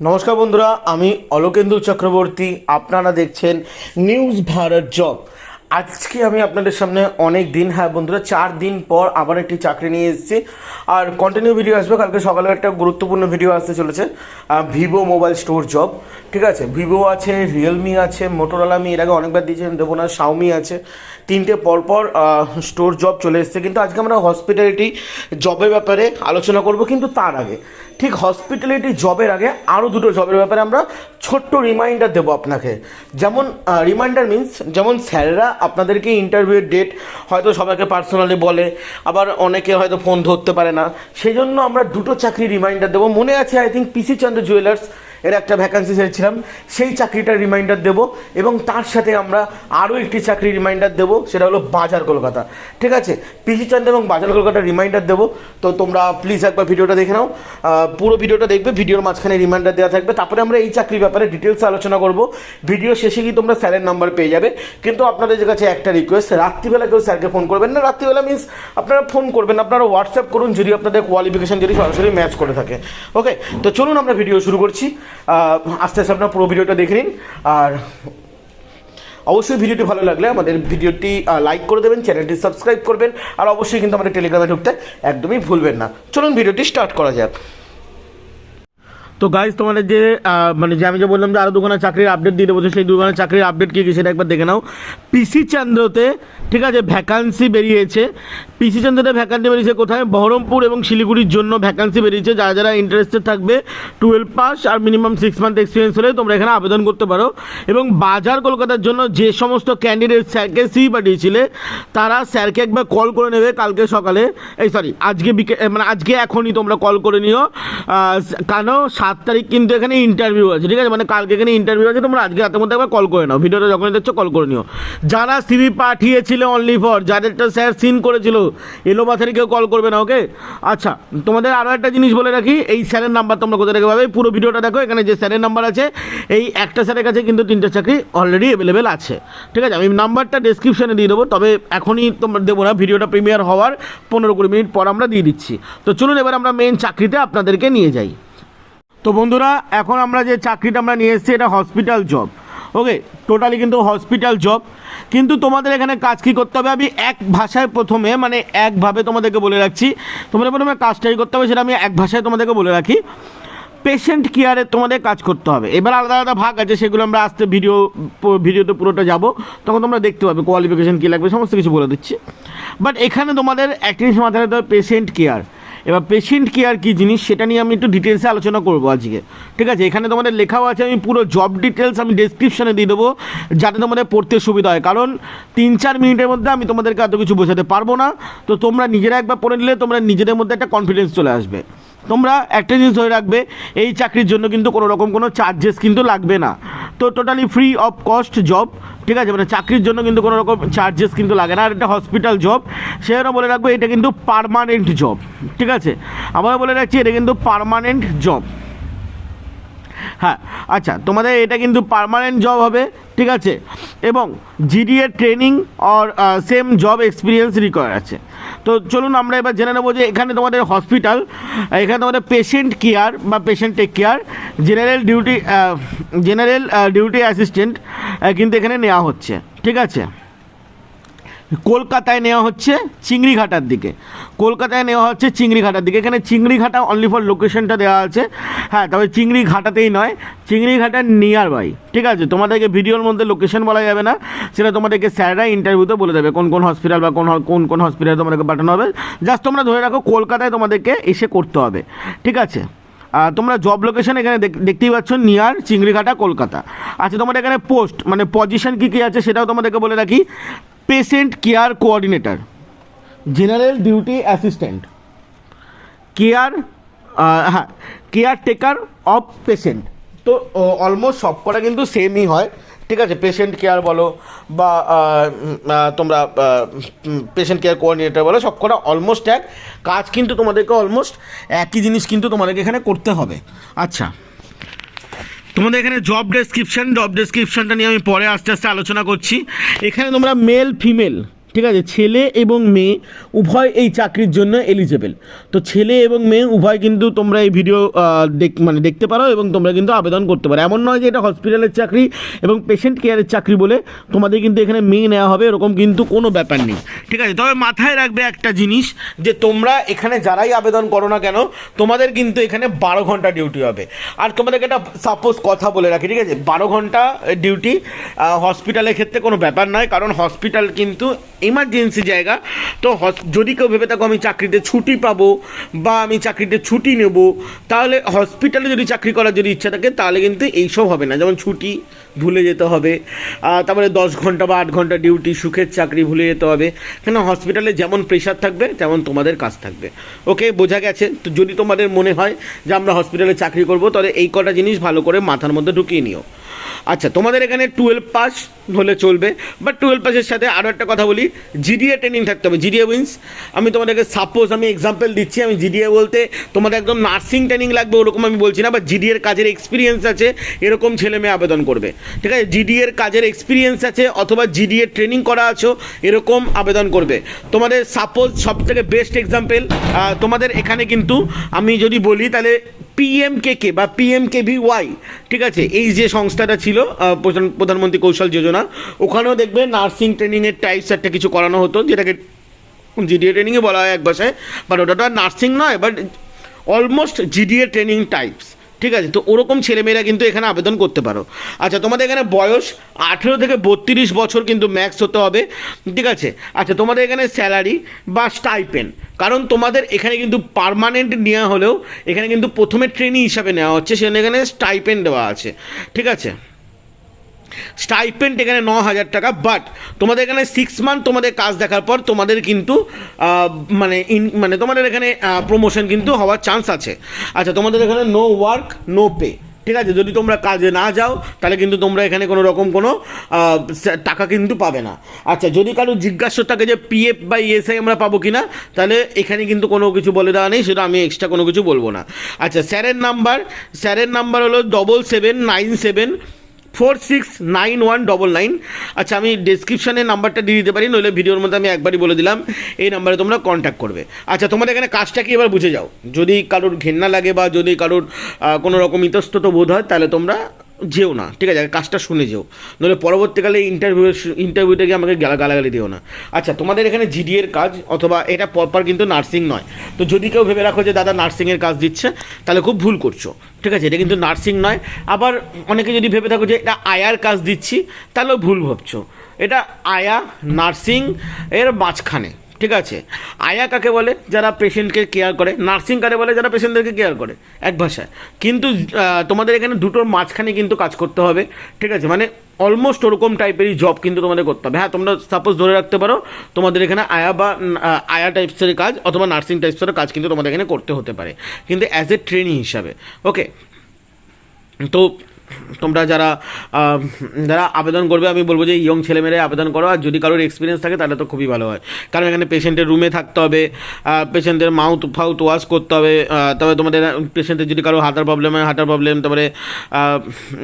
নমস্কার বন্ধুরা, আমি অলোকেন্দু চক্রবর্তী। আপনারা দেখছেন নিউজ ভারত জব। আজকে আমি আপনাদের সামনে অনেক দিন হ্যাঁ বন্ধুরা, চার দিন পর আবার একটি চাকরি নিয়ে এসেছি। আর কন্টিনিউ ভিডিও আসবে, কালকে সকালে একটা গুরুত্বপূর্ণ ভিডিও আসতে চলেছে ভিভো মোবাইল স্টোর জব। ঠিক আছে? ভিভো আছে রিয়েলমি আছে মোটোরোলা আমি এর আগে অনেকবার দিয়েছিলাম, দেবো না শাওমি আছে। তিনটে পরপর স্টোর জব চলে এসছে। কিন্তু আজকে আমরা হসপিটালিটি জবের ব্যাপারে আলোচনা করব, কিন্তু তার আগে। ঠিক হসপিটালিটি জবের আগে আরও দুটো জবের ব্যাপারে আমরা ছোট্ট রিমাইন্ডার দেবো আপনাকে। যেমন রিমাইন্ডার মিন্স যেমন স্যাররা আপনাদেরকে ইন্টারভিউয়ের ডেট হয়তো সবাইকে পার্সোনালি বলে, আবার অনেকে হয়তো ফোন ধরতে পারে না। সেই জন্য আমরা দুটো চাকরি রিমাইন্ডার দেবো। মনে আছে I think PC Chandra jewellers এর একটা ভ্যাকান্সি ছেড়েছিলাম সেই চাকরিটার রিমাইন্ডার দেবো এবং তার সাথে আমরা আরও একটি চাকরি রিমাইন্ডার দেবো, সেটা হলো বাজার কলকাতা। ঠিক আছে? পিসি চন্দ্র এবং বাজার কলকাতার রিমাইন্ডার দেবো। তো তোমরা প্লিজ একবার ভিডিওটা দেখে নাও। পুরো ভিডিওটা দেখবে, ভিডিওর মাঝখানে রিমাইন্ডার দেওয়া থাকবে। তারপরে আমরা এই চাকরির ব্যাপারে ডিটেলস আলোচনা করব। ভিডিও শেষে গিয়ে তোমরা স্যারের নাম্বার পেয়ে যাবে। কিন্তু আপনাদের কাছে একটা রিকোয়েস্ট রাত্রিবেলা কেউ স্যারকে ফোন করবেন না। রাত্রিবেলা মিনস আপনারা ফোন করবেন, আপনারা হোয়াটসঅ্যাপ করুন, যদি আপনাদের কোয়ালিফিকেশন যদি সরাসরি ম্যাচ করে থাকে। ওকে তো চলুন আমরা ভিডিও শুরু করছি। আস্তে আস্তে আপনার পুরো ভিডিওটা দেখে নিন। আর অবশ্যই ভিডিওটি ভালো লাগলে আমাদের ভিডিওটি লাইক করে দেবেন চ্যানেলটি সাবস্ক্রাইব করবেন, আর অবশ্যই কিন্তু আমাদের টেলিগ্রামে ঢুকতে একদমই ভুলবেন না। চলুন ভিডিওটি স্টার্ট করা যাক। তো গাইজ তোমাদের যে মানে যে আমি যে বললাম যে আরও দোকানের চাকরির আপডেট দিয়ে দেবো সেই দোকানের চাকরির আপডেট কী কী সেটা একবার দেখে নাও। পিসি চন্দ্রতে ঠিক আছে ভ্যাকান্সি বেরিয়েছে। পিসি চন্দ্রতে ভ্যাকান্সি বেরিয়েছে কোথায়? বহরমপুর এবং শিলিগুড়ির জন্য ভ্যাকান্সি বেরিয়েছে। যারা যারা ইন্টারেস্টেড থাকবে টুয়েলভ পাস আর মিনিমাম সিক্স মান্থ এক্সপিরিয়েন্স হলে তোমরা এখানে আবেদন করতে পারো। এবং বাজার কলকাতার জন্য যে সমস্ত ক্যান্ডিডেট স্যারকে সি পাঠিয়েছিলে, তারা স্যারকে একবার কল করে নেবে কালকে সকালে। এই সরি আজকে বিকে মানে আজকে এখনই তোমরা কল করে নিও। কেন? সাত তারিখ কিন্তু এখানে ইন্টারভিউ আছে, ঠিক আছে? মানে কালকে এখানে ইন্টারভিউ আছে, তোমরা আজকে রাতের মধ্যে একবার কল করে নাও। ভিডিওটা যখন দেখছ কল করে নিও। যারা সিভি পাঠিয়েছিল অনলি ফর যাদেরটা স্যার সিন করেছিল এলো মাথারি কেউ কল করবে না ওকে আচ্ছা তোমাদের আরও একটা জিনিস বলে রাখি, এই স্যারের নাম্বার তোমরা কোথায় থেকে পাবে? পুরো ভিডিওটা দেখো, এখানে যে স্যারের নাম্বার আছে, এই একটা স্যারের কাছে কিন্তু তিনটে চাকরি অলরেডি অ্যাভেলেবেল আছে। ঠিক আছে? আমি নাম্বারটা ডেসক্রিপশনে দিয়ে দেবো, তবে এখনই তোমরা দেবো না, ভিডিওটা প্রিমিয়ার হওয়ার পনেরো কুড়ি মিনিট পর আমরা দিয়ে দিচ্ছি। তো চলুন, এবার আমরা মেন চাকরিতে আপনাদেরকে নিয়ে যাই। তো বন্ধুরা, এখন আমরা যে চাকরিটা আমরা নিয়ে এসেছি, এটা হসপিটাল জব ওকে টোটালি কিন্তু হসপিটাল জব কিন্তু তোমাদের এখানে কাজ কী করতে হবে? আমি এক ভাষায় প্রথমে মানে একভাবে তোমাদেরকে বলে রাখছি। তোমাদের প্রথমে কাজটাই করতে হবে সেটা আমি এক ভাষায় তোমাদেরকে বলে রাখি। পেশেন্ট কেয়ারে তোমাদের কাজ করতে হবে। এবার আলাদা আলাদা ভাগ আছে, সেগুলো আমরা আসতে ভিডিও ভিডিওতে পুরোটা যাব। তখন তোমরা দেখতে পাবে কোয়ালিফিকেশন কী লাগবে, সমস্ত কিছু বলে দিচ্ছি। বাট এখানে তোমাদের জিনিস মাথায় রাখতে হবে পেশেন্ট কেয়ার এবার পেশেন্ট কেয়ার কী জিনিস সেটা নিয়ে আমি একটু ডিটেলসে আলোচনা করব আজকে। ঠিক আছে? এখানে তোমাদের লেখাও আছে, আমি পুরো জব ডিটেলস আমি ডিসক্রিপশানে দিয়ে দেবো, যাতে তোমাদের পড়তে সুবিধা হয়। কারণ তিন চার মিনিটের মধ্যে আমি তোমাদেরকে এত কিছু বোঝাতে পারব না। তো তোমরা নিজেরা একবার পড়ে নিলে তোমরা নিজেদের মধ্যে একটা কনফিডেন্স চলে আসবে। তোমরা একটা জিনিস ধরে রাখবে, এই চাকরির জন্য কিন্তু কোনো রকম কোনো চার্জেস কিন্তু লাগবে না। তো totally free of cost job ঠিক আছে? মানে চাকরির জন্য কিন্তু কোনো রকম চার্জেস কিন্তু লাগে না। আর এটা হসপিটাল জব সেজন্য বলে রাখব এটা কিন্তু পারমানেন্ট জব ঠিক আছে? আবার বলে রাখছি এটা কিন্তু পারমানেন্ট জব হ্যাঁ আচ্ছা তোমাদের এটা কিন্তু পার্মানেন্ট জব হবে, ঠিক আছে? এবং GDA training or same job experience require আছে। তো চলুন আমরা এবার জেনে নেব যে এখানে তোমাদের হসপিটাল এখানে তোমাদের পেশেন্ট কেয়ার বা patient take care general duty general duty assistant কিন্তু এখানে নেওয়া হচ্ছে, ঠিক আছে? কলকাতায় নেওয়া হচ্ছে চিংড়িঘাটার দিকে। কলকাতায় নেওয়া হচ্ছে চিংড়িঘাটার দিকে। এখানে চিংড়িঘাটা অনলি ফর লোকেশনটা দেওয়া আছে। হ্যাঁ তবে চিংড়িঘাটাতেই নয়। চিংড়িঘাটার নিয়ার বাই ঠিক আছে? তোমাদেরকে ভিডিওর মধ্যে লোকেশন বলা যাবে না। সেটা তোমাদেরকে স্যাররা ইন্টারভিউতে বলে দেবে কোন কোন হসপিটাল বা কোন কোন কোন হসপিটালে তোমাদেরকে পাঠানো হবে। জাস্ট তোমরা ধরে রাখো, কলকাতায় তোমাদেরকে এসে করতে হবে। ঠিক আছে? আর তোমরা জব লোকেশন এখানে দেখ- দেখতেই পাচ্ছ নিয়ার চিংড়িঘাটা, কলকাতা। আচ্ছা তোমাদের এখানে পোস্ট মানে পজিশন কী কী আছে সেটাও তোমাদেরকে বলে রাখি। Patient care coordinator general duty assistant care হ্যাঁ কেয়ার টেকার অফ পেশেন্ট তো অলমোস্ট সবকটা কিন্তু সেমই হয়। ঠিক আছে পেশেন্ট কেয়ার বলো বা তোমরা পেশেন্ট কেয়ার কোঅর্ডিনেটর বলো সবকটা অলমোস্ট এক। কাজ কিন্তু তোমাদেরকে অলমোস্ট একই জিনিস কিন্তু তোমাদেরকে এখানে করতে হবে। আচ্ছা। তোমাদের এখানে জব ডেসক্রিপশন জব ডেসক্রিপশনটা নিয়ে আমি পরে আস্তে আস্তে আলোচনা করছি। এখানে তোমরা মেল ফিমেল ঠিক আছে, ছেলে এবং মেয়ে, উভয় এই চাকরির জন্য এলিজেবল তো ছেলে এবং মেয়ে, উভয় কিন্তু তোমরা এই ভিডিও দেখ মানে দেখতে পারো এবং তোমরা কিন্তু আবেদন করতে পারো। এমন নয় যে এটা হসপিটালের চাকরি এবং পেশেন্ট কেয়ারের চাকরি বলে তোমাদের কিন্তু এখানে মেয়ে নেওয়া হবে, এরকম কিন্তু কোনো ব্যাপার নেই। ঠিক আছে, তবে মাথায় রাখবে একটা জিনিস যে তোমরা এখানে যারাই আবেদন করো না কেন, তোমাদের কিন্তু এখানে বারো ঘণ্টা ডিউটি হবে। আর তোমাদেরকে একটা সাপোজ কথা বলে রাখি, ঠিক আছে? বারো ঘণ্টা ডিউটি হসপিটালের ক্ষেত্রে কোনো ব্যাপার নয়, কারণ হসপিটাল কিন্তু এমার্জেন্সি জায়গা, তো যদি কেউ ভেবে থাকো আমি চাকরিতে ছুটি পাবো বা আমি চাকরিতে ছুটি নেব, তাহলে হসপিটালে যদি চাকরি করার যদি ইচ্ছা থাকে, তাহলে কিন্তু এইসব হবে না। যেমন ছুটি ভুলে যেতে হবে তারপরে দশ ঘণ্টা বা আট ঘণ্টা ডিউটি সুখের চাকরি ভুলে যেতে হবে। কেন হসপিটালে যেমন প্রেশার থাকবে, তেমন তোমাদের কাজ থাকবে। ওকে বোঝা গেছে? তো যদি তোমাদের মনে হয় যে আমরা হসপিটালে চাকরি করব, তাহলে এই কটা জিনিস ভালো করে মাথার মধ্যে ঢুকিয়ে নিও। আচ্ছা তোমাদের এখানে টুয়েলভ পাস হলে চলবে বাট টুয়েলভ পাসের সাথে আরও একটা কথা বলি জিডিএ ট্রেনিং থাকতে হবে জিডিএ উইন্স আমি তোমাদেরকে সাপোজ আমি এক্সাম্পল দিচ্ছি, আমি জিডিএ বলতে তোমাদের একদম নার্সিং ট্রেনিং লাগবে, ওরকম আমি বলছি না বা জিডিএর কাজের এক্সপিরিয়েন্স আছে, এরকম ছেলে মেয়ে আবেদন করবে। ঠিক আছে? জিডিএর কাজের এক্সপিরিয়েন্স আছে, অথবা জিডিএ ট্রেনিং করা আছো, এরকম আবেদন করবে। তোমাদের সাপোজ সব থেকে বেস্ট এক্সাম্পল তোমাদের এখানে কিন্তু আমি যদি বলি, তাহলে পিএমকেকে বা পিএমকেভিওয়াই ঠিক আছে? এই যে সংস্থাটা ছিল প্রধান- প্রধানমন্ত্রী কৌশল যোজনা, ওখানেও দেখবে নার্সিং ট্রেনিংয়ের টাইপস একটা কিছু করানো হতো, যেটাকে জিডিএ ট্রেনিংয়ে বলা হয় এক ভাষায়। বাট ওটা নার্সিং নয় but almost GDA training types ঠিক আছে? তো ওরকম ছেলেমেয়েরা কিন্তু এখানে আবেদন করতে পারো। আচ্ছা তোমাদের এখানে বয়স আঠেরো থেকে বত্রিশ বছর কিন্তু ম্যাক্স হতে হবে, ঠিক আছে? আচ্ছা তোমাদের এখানে স্যালারি বা স্টাইপেন কারণ তোমাদের এখানে কিন্তু পারমানেন্ট নেওয়া হলেও এখানে কিন্তু প্রথমে ট্রেনিং হিসাবে নেওয়া হচ্ছে সেখানে এখানে স্টাইপেন দেওয়া আছে, ঠিক আছে? স্টাইপেন্ট এখানে ন হাজার টাকা বাট তোমাদের এখানে সিক্স মান্থ তোমাদের কাজ দেখার পর তোমাদের কিন্তু মানে ইন মানে তোমাদের এখানে প্রমোশন কিন্তু হওয়ার চান্স আছে। আচ্ছা তোমাদের এখানে নো ওয়ার্ক নো পে ঠিক আছে? যদি তোমরা কাজে না যাও, তাহলে কিন্তু তোমরা এখানে কোনো রকম কোনো টাকা কিন্তু পাবে না। আচ্ছা যদি কারও জিজ্ঞাসা থাকে যে পিএফ বা ইএসআই আমরা পাবো কি না তাহলে এখানে কিন্তু কোনো কিছু বলে দেওয়া নেই, সেটা আমি এক্সট্রা কোনো কিছু বলব না। আচ্ছা স্যারের নাম্বার স্যারের নাম্বার হলো double seven nine seven four six nine one double nine আচ্ছা আমি ডিসক্রিপশানে নাম্বারটা দিয়ে দিতে পারি, নইলে ভিডিওর মধ্যে আমি একবারই বলে দিলাম, এই নাম্বারে তোমরা কন্ট্যাক্ট করবে। আচ্ছা তোমাদের এখানে কাজটা কি এবার বুঝে যাও। যদি কারোর ঘেন্না লাগে বা যদি কারোর কোনো রকম ইতস্তত বোধ হয়, তাহলে তোমরা যেও না, ঠিক আছে, কাজটা শুনে যেও। নইলে পরবর্তীকালে ইন্টারভিউ ইন্টারভিউতে গিয়ে আমাকে গালা গালাগালি দিও না। আচ্ছা তোমাদের এখানে জিডিএর কাজ, অথবা এটা পরপর কিন্তু নার্সিং নয়। তো যদি কেউ ভেবে রাখো যে দাদা নার্সিংয়ের কাজ দিচ্ছে, তাহলে খুব ভুল করছ। ঠিক আছে, এটা কিন্তু নার্সিং নয়। আবার অনেকে যদি ভেবে থাকো যে এটা আয়ার কাজ দিচ্ছি, তাহলেও ভুল ভাবছ। এটা আয়া নার্সিং এর মাঝখানে। ঠিক আছে। আয়া কাকে বলে? যারা পেশেন্টকে কেয়ার করে। নার্সিং কারে বলে? যারা পেশেন্টদেরকে কেয়ার করে। এক ভাষায়। কিন্তু তোমাদের এখানে দুটোর মাঝখানে কিন্তু কাজ করতে হবে। ঠিক আছে? মানে অলমোস্ট ওরকম টাইপেরই জব কিন্তু তোমাদের করতে হবে। হ্যাঁ তোমরা সাপোজ ধরে রাখতে পারো, তোমাদের এখানে আয়া বা আয়া টাইপসের কাজ অথবা নার্সিং টাইপসের কাজ কিন্তু তোমাদের এখানে করতে হতে পারে। কিন্তু অ্যাজ এ ট্রেনিং হিসাবে। ওকে তো তোমরা যারা যারা আবেদন করবে, আমি বলব যে ইয়ং ছেলেমেয়েরা আবেদন করো, আর যদি কারোর এক্সপিরিয়েন্স থাকে, তাহলে তো খুবই ভালো হয়। কারণ এখানে পেশেন্টের রুমে থাকতে হবে পেশেন্টের মাউথ ফাউথ ওয়াশ করতে হবে তবে তোমাদের পেশেন্টের যদি কারও হাতার প্রবলেম হয় হাতার প্রবলেম তারপরে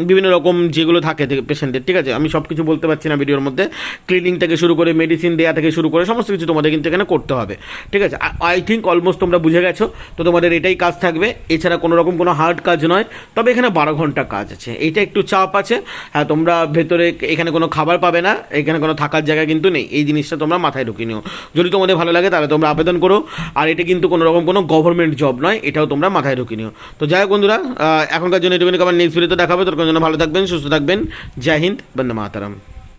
বিভিন্ন রকম যেগুলো থাকে পেশেন্টের ঠিক আছে? আমি সব কিছু বলতে পারছি না ভিডিওর মধ্যে। ক্লিনিং থেকে শুরু করে মেডিসিন দেওয়া থেকে শুরু করে, সমস্ত কিছু তোমাদের কিন্তু এখানে করতে হবে, ঠিক আছে? আই থিঙ্ক অলমোস্ট তোমরা বুঝে গেছো, তো তোমাদের এটাই কাজ থাকবে। এছাড়া কোনো রকম কোনো হার্ড কাজ নয়, তবে এখানে বারো ঘণ্টা কাজ আছে। এইটা একটু চাপ আছে। হ্যাঁ তোমরা ভেতরে এখানে কোনো খাবার পাবে না, এখানে কোনো থাকার জায়গা কিন্তু নেই। এই জিনিসটা তোমরা মাথায় ঢুকিয়ে নিও। যদি তোমাদের ভালো লাগে তাহলে তোমরা আবেদন করো। আর এটা কিন্তু কোনো রকম কোনো গভর্নমেন্ট জব নয়, এটাও তোমরা মাথায় ঢুকিয়ে নিও। তো যাই হোক বন্ধুরা এখনকার জন্য এটুকুনি আবার নেক্সট ভিডিওতে দেখাবে। তোর জন্য ভালো থাকবেন, সুস্থ থাকবেন। জয় হিন্দ, বন্দে মাতারাম।